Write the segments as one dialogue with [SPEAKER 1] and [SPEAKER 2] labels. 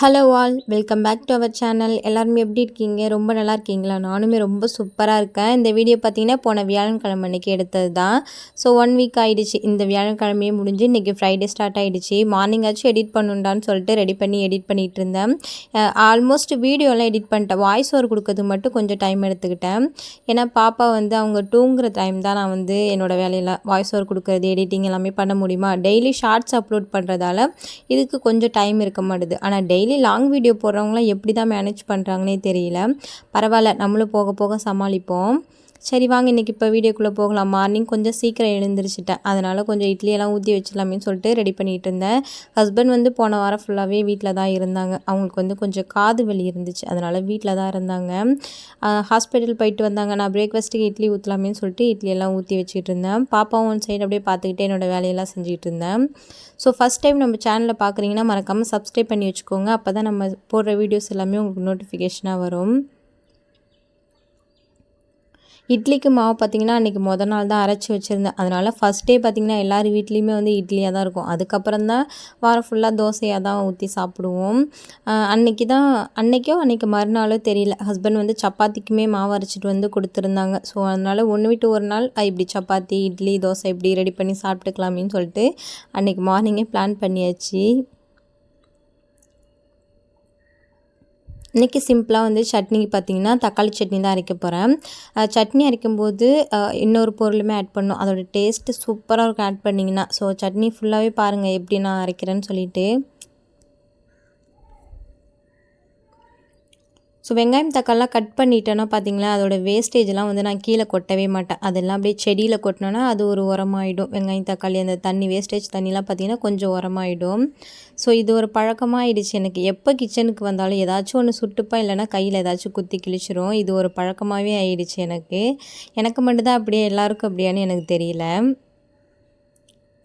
[SPEAKER 1] Hello all welcome back to our channel எல்லாருமே எப்படி இருக்கீங்க? ரொம்ப நல்லா இருக்கீங்களா? நானுமே ரொம்ப சூப்பராக இருக்கேன். இந்த வீடியோ பார்த்தீங்கன்னா போன வியாழக்கிழமை அன்றைக்கி எடுத்தது தான் ஸோ ஒன் வீக் ஆகிடுச்சு இந்த வியாழக்கிழமையே முடிஞ்சு இன்றைக்கி ஃப்ரைடே ஸ்டார்ட் ஆகிடுச்சு மார்னிங்காச்சும் எடிட் பண்ணுண்டான்னு சொல்லிட்டு ரெடி பண்ணி எடிட் பண்ணிகிட்டு இருந்தேன். ஆல்மோஸ்ட் வீடியோலாம் எடிட் பண்ணிட்டேன். வாய்ஸ் ஓவர் கொடுக்கறது மட்டும் கொஞ்சம் டைம் எடுத்துக்கிட்டேன். ஏன்னா பாப்பா வந்து அவங்க தூங்குற டைம் தான் நான் வந்து என்னோடய வேலையில் வாய்ஸ் ஓவர் கொடுக்குறது எடிட்டிங் எல்லாமே பண்ண முடியுமா? டெய்லி ஷார்ட்ஸ் அப்லோட் பண்ணுறதால இதுக்கு கொஞ்சம் டைம் இருக்க மாட்டுது. ஆனால் டெய்லி டெய்லி லாங் வீடியோ போடுறவங்களாம் எப்படி தான் மேனேஜ் பண்ணுறாங்கன்னே தெரியல. பரவாயில்ல நம்மளும் போக போக சமாளிப்போம். சரி வாங்க இன்றைக்கி இப்போ வீடியோக்குள்ளே போகலாம். மார்னிங் கொஞ்சம் சீக்கிரம் எழுந்திரிச்சிட்டேன். அதனால் கொஞ்சம் இட்லியெல்லாம் ஊற்றி வச்சிடலாமேன்னு சொல்லிட்டு ரெடி பண்ணிகிட்டு இருந்தேன். ஹஸ்பண்ட் வந்து போன வாரம் ஃபுல்லாகவே வீட்டில் தான் இருந்தாங்க. அவங்களுக்கு வந்து கொஞ்சம் காது வலி இருந்துச்சு. அதனால் வீட்டில் தான் இருந்தாங்க. ஹாஸ்பிட்டல் போயிட்டு வந்தாங்க. நான் பிரேக்ஃபாஸ்ட்டுக்கு இட்லி ஊற்றலாமேன்னு சொல்லிட்டு இட்லியெல்லாம் ஊற்றி வச்சுட்டு இருந்தேன். பாப்பாவும் ஒன் சைடு அப்படியே பார்த்துக்கிட்டே என்னோடய வேலையெல்லாம் செஞ்சுட்டு இருந்தேன். ஸோ ஃபஸ்ட் டைம் நம்ம சேனலில் பார்க்குறீங்கன்னா மறக்காமல் சப்ஸ்கிரைப் பண்ணி வச்சுக்கோங்க. அப்போ தான் நம்ம போடுற வீடியோஸ் எல்லாமே உங்களுக்கு நோட்டிஃபிகேஷனாக வரும். இட்லிக்கு மாவு பார்த்திங்கன்னா அன்றைக்கி மொதல் நாள் தான் அரைச்சி வச்சுருந்தேன். அதனால் ஃபஸ்ட் டே பார்த்திங்கன்னா எல்லார் வீட்லேயுமே வந்து இட்லியாக தான் இருக்கும். அதுக்கப்புறம் தான் வாரம் ஃபுல்லாக தோசையாக தான் ஊற்றி சாப்பிடுவோம். அன்றைக்கி தான் அன்றைக்கோ அன்றைக்கி மறுநாளோ தெரியல. ஹஸ்பண்ட் வந்து சப்பாத்திக்குமே மாவு அரைச்சிட்டு வந்து கொடுத்துருந்தாங்க. ஸோ அதனால் ஒன்று விட்டு ஒரு நாள் இப்படி சப்பாத்தி இட்லி தோசை இப்படி ரெடி பண்ணி சாப்பிட்டுக்கலாமின்னு சொல்லிட்டு அன்றைக்கி மார்னிங்கே பிளான் பண்ணியாச்சு. இன்றைக்கி சிம்பிளாக வந்து சட்னிக்கு பார்த்திங்கன்னா தக்காளி சட்னி தான் அரைக்க போகிறேன் சட்னி அரைக்கும்போது இன்னொரு பொருளுமே ஆட் பண்ணும். அதோடய டேஸ்ட்டு சூப்பராக இருக்கும். ஆட் பண்ணிங்கன்னா ஸோ சட்னி ஃபுல்லாகவே பாருங்கள் எப்படி நான் அரைக்கிறேன்னு சொல்லிவிட்டு ஸோ வெங்காயம் தக்காளிலாம் கட் பண்ணிட்டேன்னா பார்த்தீங்களா அதோட வேஸ்டேஜ்லாம் வந்து நான் கீழே கொட்டவே மாட்டேன். அதெல்லாம் அப்படியே செடியில் கொட்டினோன்னா அது ஒரு உரமாயிடும். வெங்காயம் தக்காளி அந்த தண்ணி வேஸ்டேஜ் தண்ணிலாம் பார்த்திங்கன்னா கொஞ்சம் உரமாயிடும். ஸோ இது ஒரு பழக்கமாகிடுச்சு எனக்கு. எப்போ கிச்சனுக்கு வந்தாலும் ஏதாச்சும் ஒன்று சுட்டுப்பா இல்லைனா கையில் ஏதாச்சும் குத்தி கிழிச்சிரும். இது ஒரு பழக்கமாகவே ஆயிடுச்சு எனக்கு. எனக்கு மட்டும்தான் அப்படியே எல்லாருக்கும் அப்படியான்னு எனக்கு தெரியல.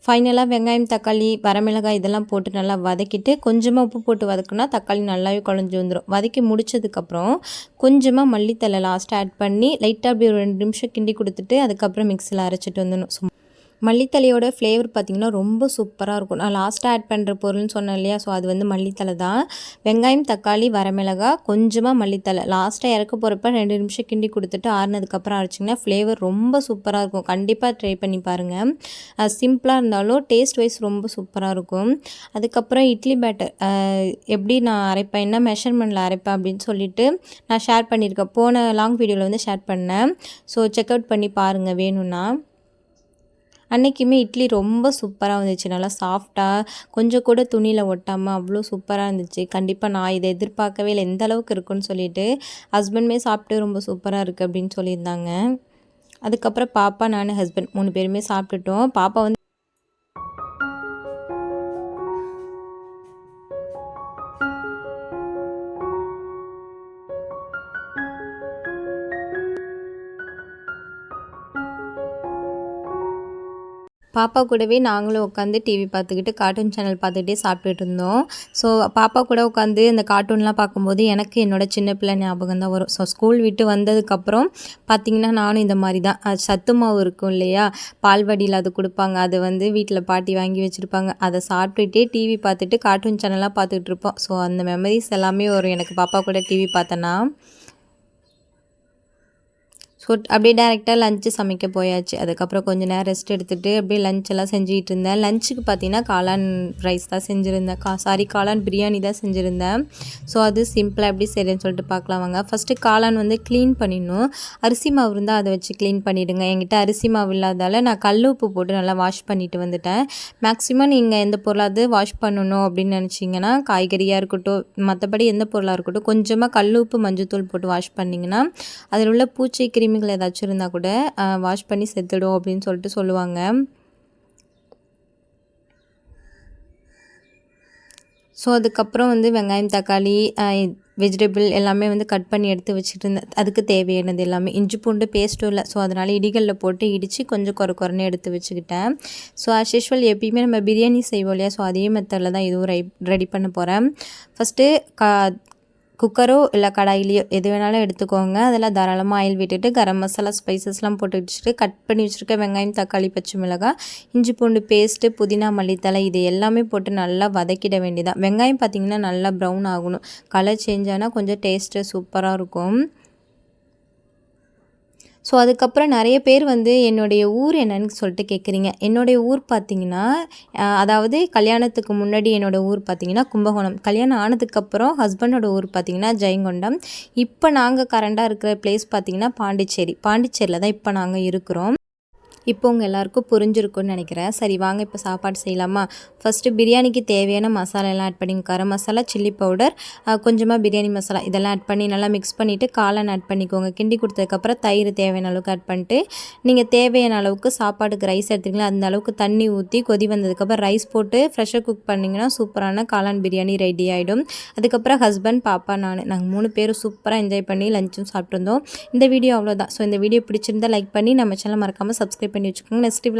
[SPEAKER 1] ஃபைனலாக வெங்காயம் தக்காளி வரமிளகாய் இதெல்லாம் போட்டு நல்லா வதக்கிட்டு கொஞ்சமாக உப்பு போட்டு வதக்குனா தக்காளி நல்லாவே குழஞ்சி வந்துடும் வதக்கி முடிச்சதுக்கப்புறம் கொஞ்சமாக மல்லித்தலை லாஸ்ட்டாக ஆட் பண்ணி லைட்டாக அப்படி ஒரு ரெண்டு நிமிஷம் கிண்டி கொடுத்துட்டு அதுக்கப்புறம் மிக்சியில் அரைச்சிட்டு வந்துடணும். மல்லித்தலையோட ஃப்ளேவர் பார்த்திங்கன்னா ரொம்ப சூப்பராக இருக்கும். நான் லாஸ்ட்டாக ஆட் பண்ணுற பொருள்னு சொன்னேன் இல்லையா? ஸோ அது வந்து மல்லித்தலை தான். வெங்காயம் தக்காளி வரமிளகா கொஞ்சமாக மல்லித்தலை. லாஸ்ட்டாக இறக்க போகிறப்ப ரெண்டு நிமிஷம் கிண்டி கொடுத்துட்டு ஆறுனதுக்கப்புறம் அரைச்சிங்கன்னா ஃப்ளேவர் ரொம்ப சூப்பராக இருக்கும். கண்டிப்பாக ட்ரை பண்ணி பாருங்கள் சிம்பிளாக இருந்தாலும் டேஸ்ட் வைஸ் ரொம்ப சூப்பராக இருக்கும். அதுக்கப்புறம் இட்லி பேட்டர் எப்படி நான் அரைப்பேன்? என்ன மெஷர்மெண்ட்டில் அரைப்பேன் அப்படின்னு சொல்லிட்டு நான் ஷேர் பண்ணியிருக்கேன். போன லாங் வீடியோவில் வந்து ஷேர் பண்ணேன். ஸோ செக் அவுட் பண்ணி பாருங்கள் வேணும்னா. அன்றைக்குமே இட்லி ரொம்ப சூப்பராக வந்துச்சு நல்லா சாஃப்டாக கொஞ்சம் கூட துணியில் ஒட்டாமல் அவ்வளோ சூப்பராக இருந்துச்சு. கண்டிப்பாக நான் இதை எதிர்பார்க்கவே இல்லை. எந்த அளவுக்கு இருக்குன்னு சொல்லிட்டு ஹஸ்பண்டுமே சாப்பிட்டு ரொம்ப சூப்பராக இருக்குது அப்படின்னு சொல்லியிருந்தாங்க. அதுக்கப்புறம் பாப்பா நான் ஹஸ்பண்ட் மூணு பேருமே சாப்பிட்டுட்டோம். பாப்பா வந்து பாப்பா கூடவே நாங்களும் உட்காந்து டிவி பார்த்துக்கிட்டு கார்ட்டூன் சேனல் பார்த்துக்கிட்டே சாப்பிட்டுட்டு இருந்தோம் ஸோ பாப்பா கூட உட்காந்து இந்த கார்ட்டூன்லாம் பார்க்கும்போது எனக்கு என்னோடய சின்ன பிள்ளை ஞாபகம் தான் வரும். ஸோ ஸ்கூல் விட்டு வந்ததுக்கப்புறம் பார்த்திங்கன்னா நானும் இந்த மாதிரி தான். சத்து மாவு இருக்கும் இல்லையா? பால்வடியில் அது கொடுப்பாங்க. அதை வந்து வீட்டில் பாட்டி வாங்கி வச்சுருப்பாங்க. அதை சாப்பிட்டுட்டே டிவி பார்த்துட்டு கார்ட்டூன் சேனலாக பார்த்துக்கிட்டு இருப்போம் ஸோ அந்த மெமரிஸ் எல்லாமே வரும். எனக்கு பாப்பா கூட டிவி பார்த்தேன்னா ஃபுட் அப்படியே டேரெக்டாக லஞ்சு சமைக்க போயாச்சு. அதுக்கப்புறம் கொஞ்சம் நேரம் ரெஸ்ட் எடுத்துகிட்டு அப்படியே லஞ்ச் எல்லாம் செஞ்சுக்கிட்டு இருந்தேன். லஞ்சுக்கு பார்த்தீங்கன்னா காளான் ரைஸ் தான் செஞ்சுருந்தேன். கா சாரி காளான் பிரியாணி தான் செஞ்சுருந்தேன். ஸோ அது சிம்பிளாக எப்படி செய்யறேன்னு சொல்லிட்டு பார்க்கலாம் வாங்க. ஃபஸ்ட்டு காளான் வந்து க்ளீன் பண்ணிடணும். அரிசி மாவு இருந்தால் அதை வச்சு க்ளீன் பண்ணிவிடுங்க என்கிட்ட அரிசி மாவு இல்லாதால நான் கல் உப்பு போட்டு நல்லா வாஷ் பண்ணிட்டு வந்துட்டேன். மேக்ஸிமம் நீங்கள் எந்த பொருளாவது வாஷ் பண்ணணும் அப்படின்னு நினச்சிங்கன்னா காய்கறியாக இருக்கட்டும் மற்றபடி எந்த பொருளாக இருக்கட்டும் கொஞ்சமாக கல் உப்பு மஞ்சள் தூள் போட்டு வாஷ் பண்ணிங்கன்னா அதில் உள்ள பூச்சி கிருமி கிருமிகள் ஏதாச்சும் இருந்தால் கூட வாஷ் பண்ணி செத்துடும் அப்படின்னு சொல்லிட்டு சொல்லுவாங்க. ஸோ அதுக்கப்புறம் வந்து வெங்காயம் தக்காளி வெஜிடபிள் எல்லாமே வந்து கட் பண்ணி எடுத்து வச்சுட்டு இருந்தேன் அதுக்கு தேவையானது எல்லாமே. இஞ்சி பூண்டு பேஸ்ட்டும் இல்லை. ஸோ அதனால் இடிகளில் போட்டு இடித்து கொஞ்சம் குறை குறைன்னு எடுத்து வச்சுக்கிட்டேன். ஸோ அஸ் யூஷுவல் எப்பயுமே நம்ம பிரியாணி செய்வோம் இல்லையா? ஸோ அதே மெத்தடில் தான் இதுவும் ரெடி பண்ண போகிறேன் ஃபஸ்ட்டு கா குக்கரோ இல்லை கடாயிலையோ எது வேணாலும் எடுத்துக்கோங்க. அதில் தாராளமாக ஆயில் விட்டுட்டு கரம் மசாலா ஸ்பைசஸ்லாம் போட்டு வச்சுட்டு கட் பண்ணி வச்சுருக்க வெங்காயம் தக்காளி பச்சை மிளகாய் இஞ்சி பூண்டு பேஸ்ட்டு புதினா மல்லித்தலை இது எல்லாமே போட்டு நல்லா வதக்கிட வேண்டியதான் வெங்காயம் பார்த்திங்கன்னா நல்லா ப்ரௌன் ஆகணும். கலர் சேஞ்ச் ஆனால் கொஞ்சம் டேஸ்ட்டு சூப்பராக இருக்கும். ஸோ அதுக்கப்புறம் நிறைய பேர் வந்து என்னுடைய ஊர் என்னன்னு சொல்லிட்டு கேட்குறீங்க என்னுடைய ஊர் பார்த்தீங்கன்னா அதாவது கல்யாணத்துக்கு முன்னாடி என்னோடய ஊர் பார்த்தீங்கன்னா கும்பகோணம். கல்யாணம் ஆனதுக்கப்புறம் ஹஸ்பண்டோட ஊர் பார்த்தீங்கன்னா ஜெயங்கொண்டம். இப்போ நாங்கள் கரண்டாக இருக்கிற பிளேஸ் பார்த்தீங்கன்னா பாண்டிச்சேரி. பாண்டிச்சேரியில் தான் இப்போ நாங்கள் இருக்கிறோம். இப்போ உங்கள் எல்லாருக்கும் புரிஞ்சிருக்கும்னு நினைக்கிறேன். சரி வாங்க இப்போ சாப்பாடு செய்யலாமா? ஃபஸ்ட்டு பிரியாணிக்கு தேவையான மசாலா எல்லாம் ஆட் பண்ணி கரம் மசாலா சில்லி பவுடர் கொஞ்சமாக பிரியாணி மசாலா இதெல்லாம் ஆட் பண்ணி நல்லா மிக்ஸ் பண்ணிவிட்டு காளான் ஆட் பண்ணிக்கோங்க. கிண்டி கொடுத்ததுக்கப்புறம் தயிர் தேவையான அளவுக்கு ஆட் பண்ணிட்டு நீங்கள் தேவையான அளவுக்கு சாப்பாடுக்கு ரைஸ் எடுத்துக்கலாம் அந்த அளவுக்கு தண்ணி ஊற்றி கொதி வந்ததுக்கப்புறம் ரைஸ் போட்டு ஃப்ரெஷ்ஷாக குக் பண்ணிங்கன்னா சூப்பரான காளான் பிரியாணி ரெடி ஆகிடும் அதுக்கப்புறம் ஹஸ்பண்ட் பாப்பா நான் நாங்கள் மூணு பேரும் சூப்பராக என்ஜாய் பண்ணி லஞ்சும் சாப்பிட்ருந்தோம் இந்த வீடியோ அவ்வளோதான் ஸோ இந்த வீடியோ பிடிச்சிருந்தா லைக் பண்ணி நம்ம சேனல் மறக்காமல் சப்ஸ்கிரைப் பண்ணி வச்சுக்கோங்க நெக்ஸ்ட் விழா